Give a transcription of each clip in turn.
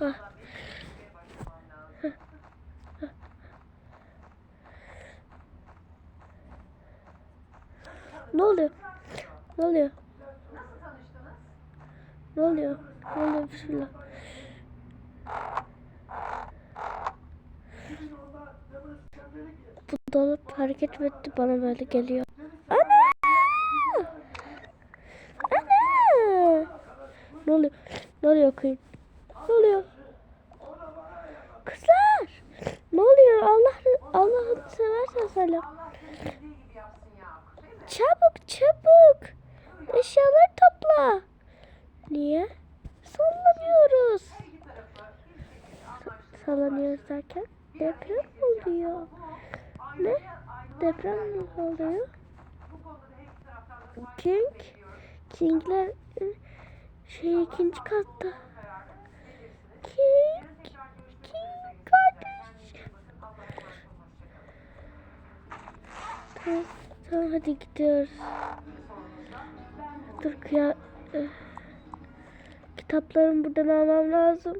Hah. Ne oluyor? Ne oluyor? Ne oluyor? Ne oluyor? Bismillah. Bu dolap hareket etti bana böyle geliyor. Ana! Ana! Ne oluyor? Ne oluyor kıyım? Ne oluyor? Kızlar! Ne oluyor? Allah Allah'ını seversen söyle. Çabuk çabuk. Eşyaları topla. Niye? Sallanıyoruz. Sallanıyoruz derken deprem oluyor. Ne? Deprem mi oluyor? King. Kingler e, şey ikinci katta. King. King kardeş. Tamam, hadi gidiyoruz. Dur ya. eh, Kitaplarımı buradan almam lazım.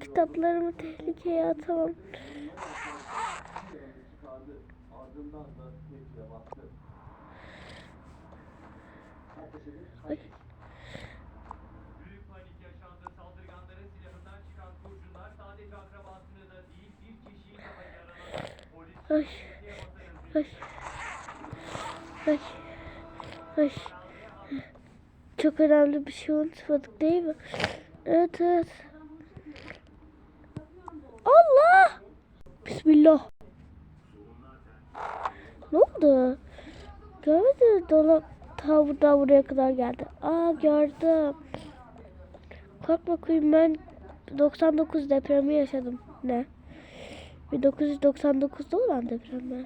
Kitaplarımı tehlikeye atamam. Ay. Ay. Ay. Ay. Ay. Çok önemli bir şey unutmadık değil mi? Evet evet. Allah! Bismillah. Ne oldu? Görmedin? Dolap ta buradan buraya kadar geldi. Aa gördüm. Korkma kuyum ben 99 depremi yaşadım. Ne? 1999'da olan deprem mi?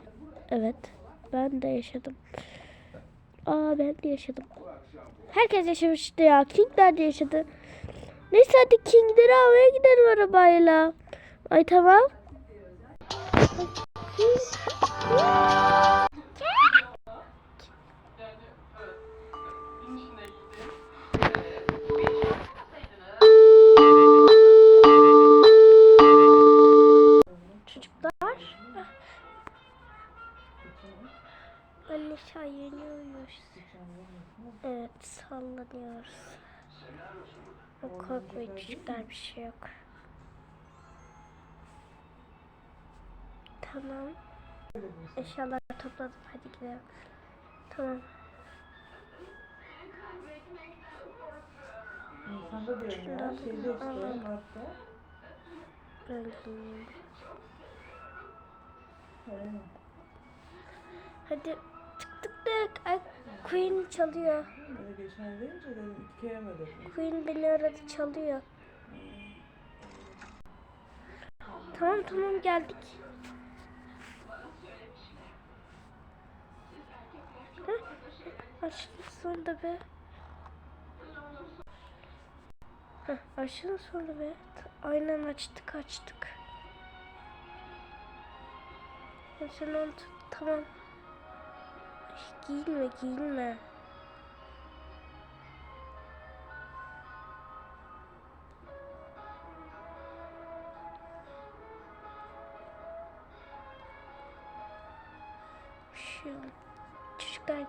Evet. Ben de yaşadım. Aa ben de yaşadım. Herkes yaşamıştı ya. Kingler de yaşadı. Neyse hadi Kingleri almaya gidelim arabayla. Ay tamam. Bir şey yok. Tamam. Eşyaları topladım hadi gidelim. Tamam. İşte, Mart'ta. Ben gideyim. He. Hadi çıktık da ay, Queen çalıyor. Queen beni aradı çalıyor. Tamam tamam geldik. Heh, sonunda be. Heh, açtın sonra be. Aynen açtık açtık. Sen onu tamam. Ay, giyinme giyinme.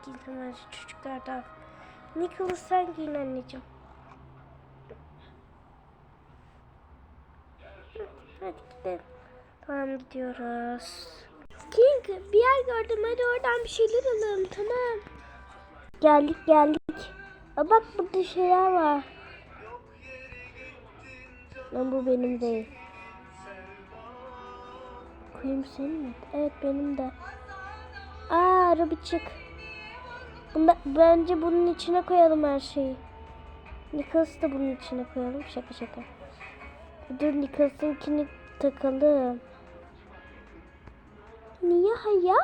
Giysin bence çocuklar da. Nicholas sen giyin anneciğim. Hadi gidelim. Tamam gidiyoruz. King bir yer gördüm hadi oradan bir şeyler alalım tamam. Geldik geldik. Aa, bak burada şeyler var. Lan bu benim değil. Kuyum senin mi? Evet benim de. Aa arabacık. Bunda, bence bunun içine koyalım her şeyi. Nicholas'ı da bunun içine koyalım. Şaka şaka. Dur Nicholas'ınkini takalım. Niye haya?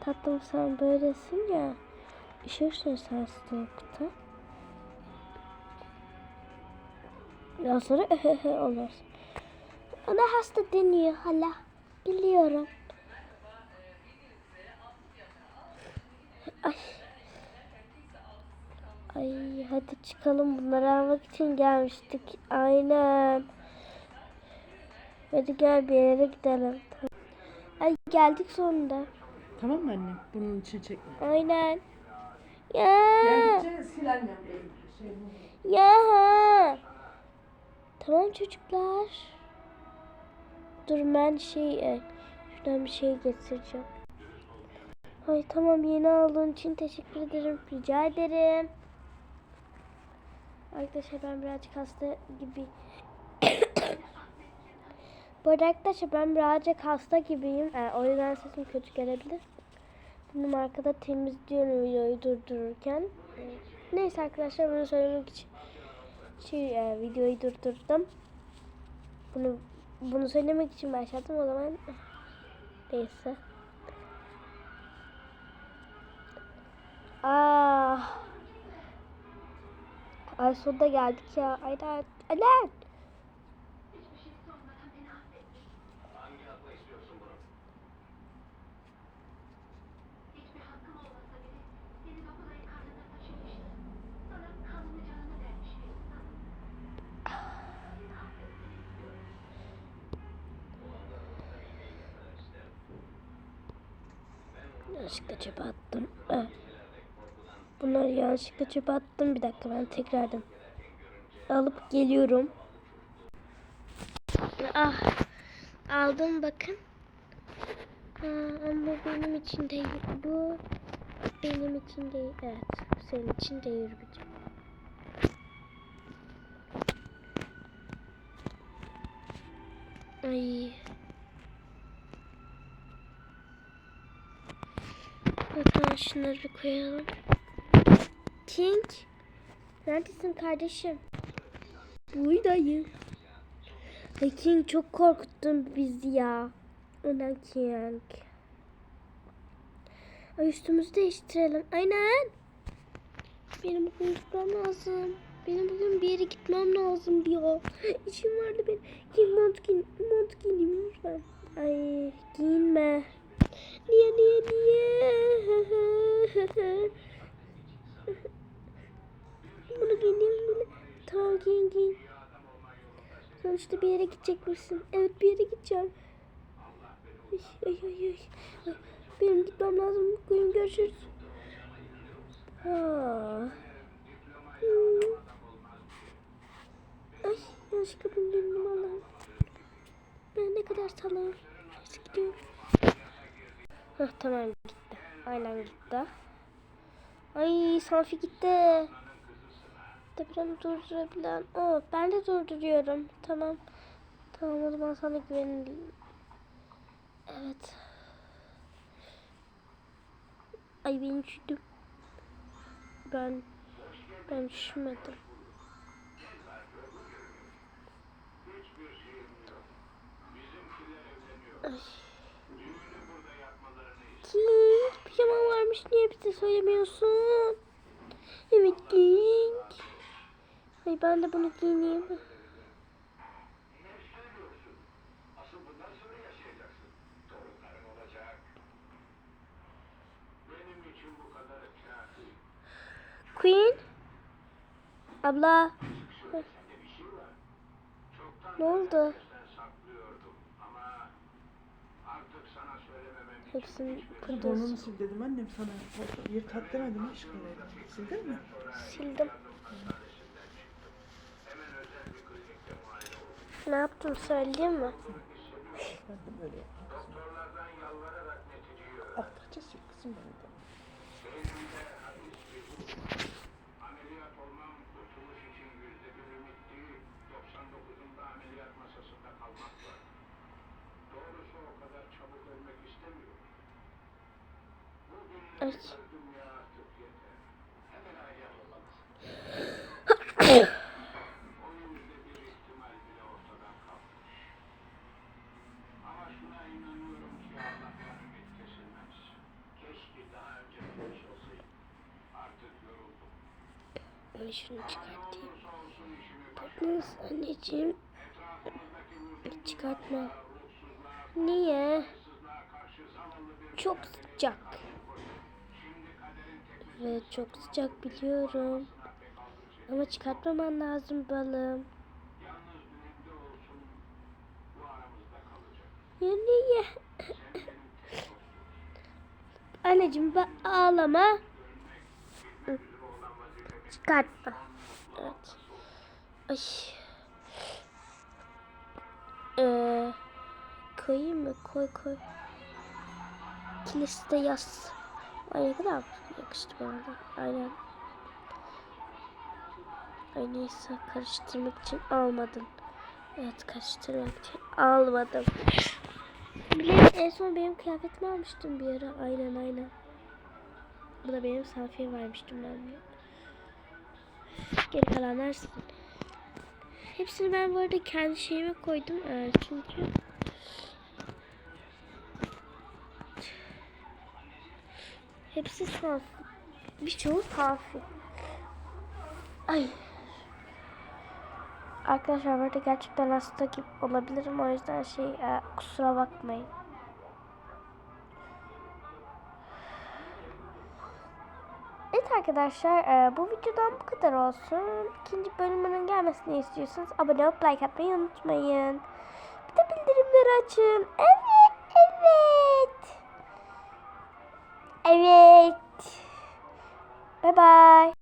Tatlım sen böylesin ya. Üşürsün sen soğukta. Ondan sonra olur. Ona hasta deniyor hala. Biliyorum. Ay. Ay hadi çıkalım bunları almak için gelmiştik. Aynen. Hadi gel bir yere gidelim. Ay geldik sonunda. Tamam mı annem? Bunun için çekme. Aynen. Ya. Ya gideceğiz Şey. Ya. Tamam çocuklar. Dur ben şey e, şuradan bir şey getireceğim. Ay tamam yeni aldığın için teşekkür ederim. Rica ederim. Arkadaşlar ben birazcık hasta gibi. Bu arada arkadaşlar ben birazcık hasta gibiyim. E, o yüzden sesim kötü gelebilir. Benim arkada temizliyorum videoyu durdururken. Neyse arkadaşlar bunu söylemek için şey, e, videoyu durdurdum. Bunu bunu söylemek için başladım o zaman. Neyse. Ah. Ay sonunda geldik ya. Aynen. Aynen. Yanlışlıkla çöpe attım. Ah. Bunları yanlışlıkla çöpe attım. Bir dakika ben tekrardan alıp geliyorum. Ah. Aldım bakın. Ha, ama benim için değil. Bu benim için değil. Evet. Senin için değil bir Ay. Bakalım şunları koyalım. King. Neredesin kardeşim? Buradayım. Ay King çok korkuttun bizi ya. Ondan King. Ay üstümüzü değiştirelim. Aynen. Benim bugün gitmem lazım. Benim bugün bir yere gitmem lazım ya. İşim vardı benim. King mont giyin. Mont giyeyim lütfen. Ay giyinme. Niye niye niye? Bunu giyeyim bile. Tamam giyin. Sonuçta bir yere gidecek misin? Evet bir yere gideceğim. Ay ay ay ay. Benim gitmem lazım. Bugün görüşürüz. Aa. Hmm. Ay yanlışlıkla bunu dinledim Allah'ım. Ben ne kadar salağım. Neyse gidiyorum. Hah tamam gitti. Aynen gitti. Ay Safi gitti. Depremi durdurabilen. Oo, ben de durduruyorum. Tamam. Tamam o zaman sana güvenelim. Evet. Ay ben üşüdüm. Ben ben üşümedim. Ay. King, pijaman varmış niye bize söylemiyorsun? Evet King. Ay ben de bunu giyineyim. Queen. Abla. Ne oldu? Hepsini Burnunu kırdın. sil dedim annem sana. Bir tat demedim aşkınlaydı. Sildin mi? Sildim. Ne yaptım söyleyeyim mi? Ben de böyle yaptım. Attıkça sil kızım de. Beynimde Ben şunu çıkartayım. Bakınız anneciğim. Çıkartma. Niye? Çok sıcak. Evet çok sıcak biliyorum. Ama çıkartmaman lazım balım. Ya niye? Anneciğim ağlama. Hı. Çıkartma. Evet. Ay. Ee, koyayım mı? Koy koy. Kiliste yaz. Ay ne kadar yakıştı bana. Aynen. Ay neyse karıştırmak için almadım. Evet karıştırmak için almadım. Bile en son benim kıyafetimi almıştım bir ara. Aynen aynen. Bu da benim Safiye vermiştim ben. Geri kalanlar sizin. Hepsini ben bu arada kendi şeyime koydum. Ee, çünkü hepsi safi. Birçoğu safi. Ay. Arkadaşlar burada gerçekten hasta gibi olabilirim. O yüzden şey e, kusura bakmayın. Evet arkadaşlar e, bu videodan bu kadar olsun. İkinci bölümünün gelmesini istiyorsanız abone olup like atmayı unutmayın. Bir de bildirimleri açın. Evet, evet. Evet. Bye bye.